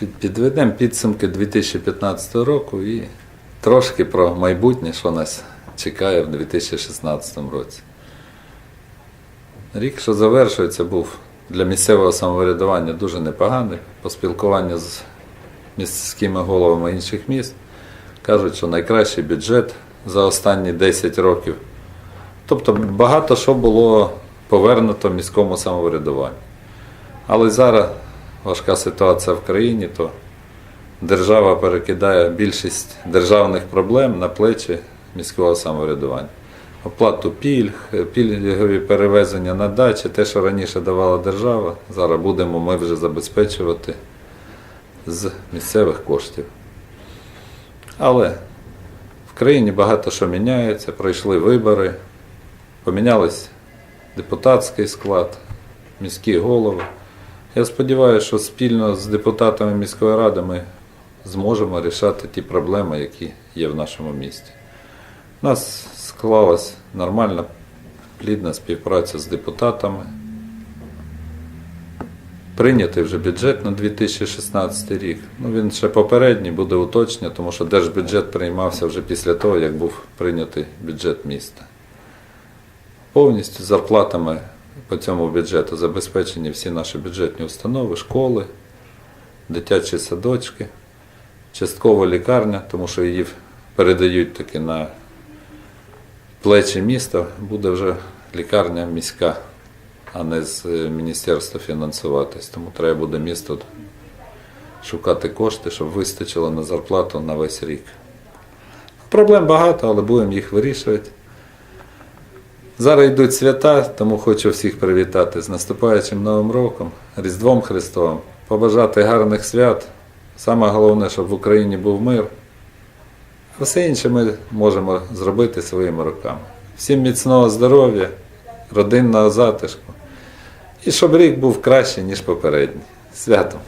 під- підведемо підсумки 2015 року і трошки про майбутнє, що нас чекає в 2016 році. Рік, що завершується, був для місцевого самоврядування дуже непоганий. По спілкуванню з міськими головами інших міст кажуть, що найкращий бюджет за останні 10 років. Тобто багато що було повернуто міському самоврядуванню. Але зараз важка ситуація в країні, то держава перекидає більшість державних проблем на плечі міського самоврядування. Оплату пільг, пільгові перевезення на дачі, те, що раніше давала держава, зараз будемо ми вже забезпечувати з місцевих коштів. Але в країні багато що міняється, пройшли вибори, помінялись депутатський склад, міські голови. Я сподіваюся, що спільно з депутатами міської ради ми зможемо рішати ті проблеми, які є в нашому місті. У нас склалась нормальна, плідна співпраця з депутатами. Прийнятий вже бюджет на 2016 рік. Ну, він ще попередній буде уточнення, тому що держбюджет приймався вже після того, як був прийнятий бюджет міста. Повністю зарплатами по цьому бюджету забезпечені всі наші бюджетні установи, школи, дитячі садочки, частково лікарня, тому що її передають таки на плечі міста, буде вже лікарня міська, а не з е, міністерства фінансуватись. Тому треба буде місто шукати кошти, щоб вистачило на зарплату на весь рік. Проблем багато, але будемо їх вирішувати. Зараз йдуть свята, тому хочу всіх привітати з наступаючим Новим роком, Різдвом Христовим, побажати гарних свят. Саме головне, щоб в Україні був мир. А все інше ми можемо зробити своїми руками. Всім міцного здоров'я, родинного затишку. І щоб рік був кращий, ніж попередній. Святом!